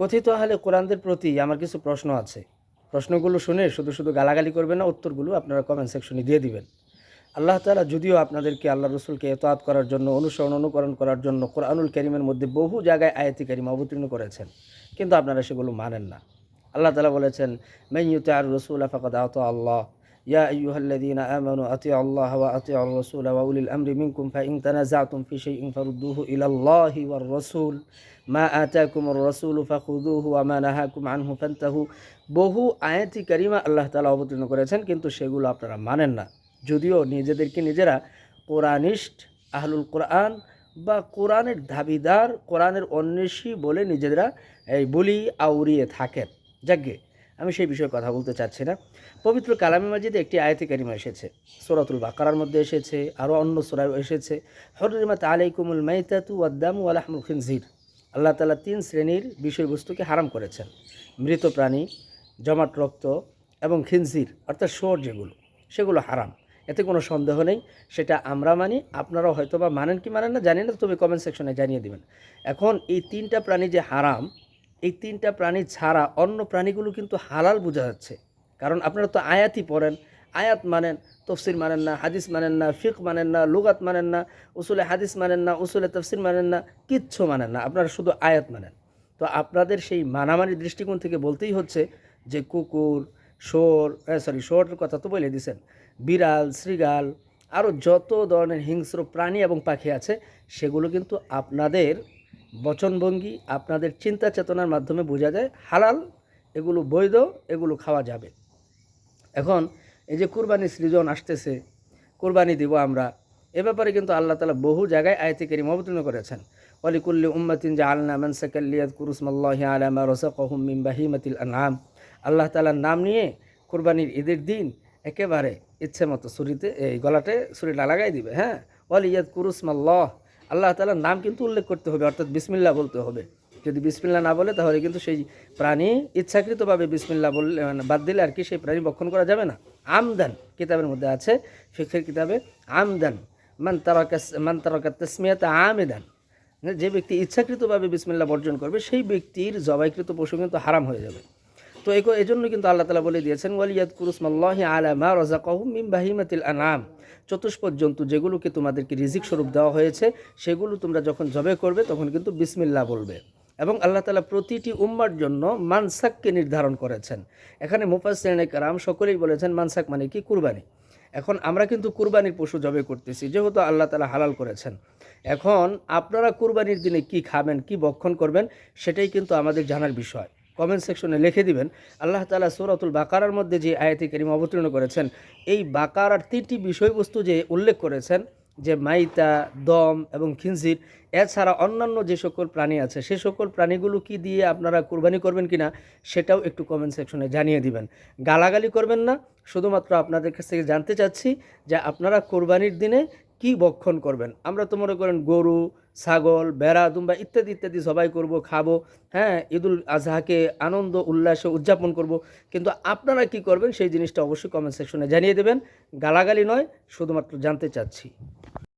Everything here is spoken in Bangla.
কথিত আহলে কোরআনদের প্রতি আমার কিছু প্রশ্ন আছে। প্রশ্নগুলো শুনে শুধু শুধু গালাগালি করবেন না, উত্তরগুলো আপনারা কমেন্ট সেকশনে দিয়ে দিবেন। আল্লাহ তালা যদিও আপনাদেরকে আল্লাহ রসুলকে এতআত করার জন্য, অনুসরণ, অনুকরণ করার জন্য কোরআনুল করিমের মধ্যে বহু জায়গায় আয়াতি কারিমা অবতীর্ণ করেছেন, কিন্তু আপনারা সেগুলো মানেন না। আল্লাহ তালা বলেছেন মাইয়ুতে আর রসুল ফাকাদ আত আল্লাহ। আমানু আতিউ আল্লাহ ওয়া আতিউ আর-রাসূল ওয়া উলিল আমরি মিনকুম ফাইন তানাযাতুম ফি শাইইন ফারুদ্দুহু ইলাল্লাহি ওয়ার রাসূল মা আতাকুমুর রাসূলু ফাখুযুহু ওয়া মা নাহাকুম আনহু ফান্তাহু বহু আয়াতি কারিমা আল্লাহ তালা অবতীর্ণ করেছেন, কিন্তু সেগুলো আপনারা মানেন না। যদিও নিজেদেরকে নিজেরা কোরআনিস্ট, আহলুল কোরআন বা কোরআনের দাবিদার, কোরআনের অন্বেষী বলে নিজেরা এই বলি আউরিয়ে থাকেন। যাকে আমি সেই বিষয়ে কথা বলতে চাচ্ছি না। পবিত্র কালামে মাজিদে একটি আয়াতি কারিমা এসেছে। সোরাতুল বাকারার মধ্যে এসেছে আরও অন্য সোরায় এসেছে। হরিমাত আলাইকুমুল মাইতাতু ওয়াদ্দাম ওয়ালাহমুল খিনজির। আল্লাহ তালা তিন শ্রেণির বিষয়বস্তুকে হারাম করেছেন। মৃত প্রাণী, জমাট রক্ত এবং খিনজির, অর্থাৎ শোর যেগুলো, সেগুলো হারাম। এতে কোনো সন্দেহ নেই, সেটা আমরা মানি, আপনারাও হয়তো বা মানেন কি মানেন না, জানি না, তবে কমেন্ট সেকশনে জানিয়ে দেবেন। এখন এই তিনটা প্রাণী যে হারাম এই তিনটা প্রাণী ছাড়া অন্য প্রাণীগুলো কিন্তু হালাল বোঝা যাচ্ছে। কারণ আপনারা তো আয়াতই পড়েন, আয়াত মানেন, তফসির মানেন না, হাদিস মানেন না, ফিক মানেন না, লুগাত মানেন না, উসুলে হাদিস মানেন না, উসুলে তফসির মানেন না, কিচ্ছু মানেন না, আপনারা শুধু আয়াত মানেন। তো আপনাদের সেই মানামানি দৃষ্টিকোণ থেকে বলতেই হচ্ছে যে কুকুর, শোর সরি শোরের কথা তো বলে দিছেন, বিড়াল শ্রীগাল আরও যত ধরনের হিংস্র প্রাণী এবং পাখি আছে, সেগুলো কিন্তু আপনাদের বচনভঙ্গি আপনাদের চিন্তা চেতনার মাধ্যমে বোঝা যায়, হালাল, এগুলো বৈধ, এগুলো খাওয়া যাবে। এখন এই যে কুরবানি সৃজন আসতেছে, কুরবানি দিব আমরা, এ ব্যাপারে কিন্তু আল্লাহ তালা বহু জায়গায় আয়তি কেরিম অবতীর্ণ করেছেন। অলিকুল্লি উম্মাতিন যে আলনা মানসাকাল্লিয়াদ কুরুসমাল্লাহ আলামা রসাকহুম মিম বাহিমাতিল আনাম আল্লাহ তালার নাম নিয়ে কুরবানির ঈদের দিন একেবারে ইচ্ছে মতো ছুরিতে, এই গলাতে ছুরিটা লাগাই দিবে হ্যাঁ? ওয়ালিয়াদ কুরুসমাল্লাহ আল্লাহ তালার নাম কিন্তু উল্লেখ করতে হবে, অর্থাৎ বিসমিল্লা বলতে হবে। যদি বিসমিল্লা না বলে, তাহলে কিন্তু সেই প্রাণী ইচ্ছাকৃতভাবে বিসমিল্লা বললে মানে বাদ দিলে আর কি সেই প্রাণী বক্ষণ করা যাবে না। আমদান কিতাবের মধ্যে আছে ফিখের কিতাবে, আমদান। মান তারকা মান তারকা তসমিয়াতে আমেদান। যে ব্যক্তি ইচ্ছাকৃতভাবে বিসমিল্লা বর্জন করবে, সেই ব্যক্তির জবাইকৃত পশু কিন্তু হারাম হয়ে যাবে। তো এই জন্য কিন্তু আল্লাহ তালা বলে দিয়েছেন, ওয়ালিয়াদ কুরুসমাল্লাহ আলামা রজাকাহু মিম বাহিমাতিল আনাম চতুষ্পদ জন্তু যেগুলোকে তোমাদেরকে রিজিক স্বরূপ দেওয়া হয়েছে, সেগুলো তোমরা যখন জবে করবে, তখন কিন্তু বিসমিল্লা বলবে। এবং আল্লাহ তালা প্রতিটি উম্মার জন্য মানসাককে নির্ধারণ করেছেন। এখানে মুফাসিনে কারাম সকলেই বলেছেন, মানসাক মানে কি? কুরবানি। এখন আমরা কিন্তু কুরবানির পশু জবে করতেছি, যেহেতু আল্লাহ তালা হালাল করেছেন। এখন আপনারা কুরবানির দিনে কি খাবেন, কি বক্ষণ করবেন, সেটাই কিন্তু আমাদের জানার বিষয়। কমেন্ট সেকশনে লিখে দিবেন। আল্লাহ তালা সৌরাতুল বাকারার মধ্যে যে আয়াতি করিম অবতীর্ণ করেছেন, এই বাকারার তিনটি বিষয়বস্তু যে উল্লেখ করেছেন, যে মাইতা, দম এবং খিনজির, এছাড়া অন্যান্য যে সকল প্রাণী আছে, সে সকল প্রাণীগুলো কি দিয়ে আপনারা কোরবানি করবেন কি না সেটাও একটু কমেন্ট সেকশনে জানিয়ে দিবেন। গালাগালি করবেন না, শুধুমাত্র আপনাদের কাছ থেকে জানতে চাচ্ছি যে আপনারা কোরবানির দিনে কি বক্ষণ করবেন? আমরা তো মনে করেন গরু, ছাগল বেড়া দুম্বা ইত্যাদি ইত্যাদি সবাই করব, খাব হ্যাঁ ঈদুল আজহাকে আনন্দ, উল্লাসে উদযাপন করব। কিন্তু আপনারা কি করবেন? সেই জিনিসটা অবশ্যই কমেন্ট সেকশনে জানিয়ে দেবেন। গালাগালি নয়, শুধুমাত্র জানতে চাচ্ছি।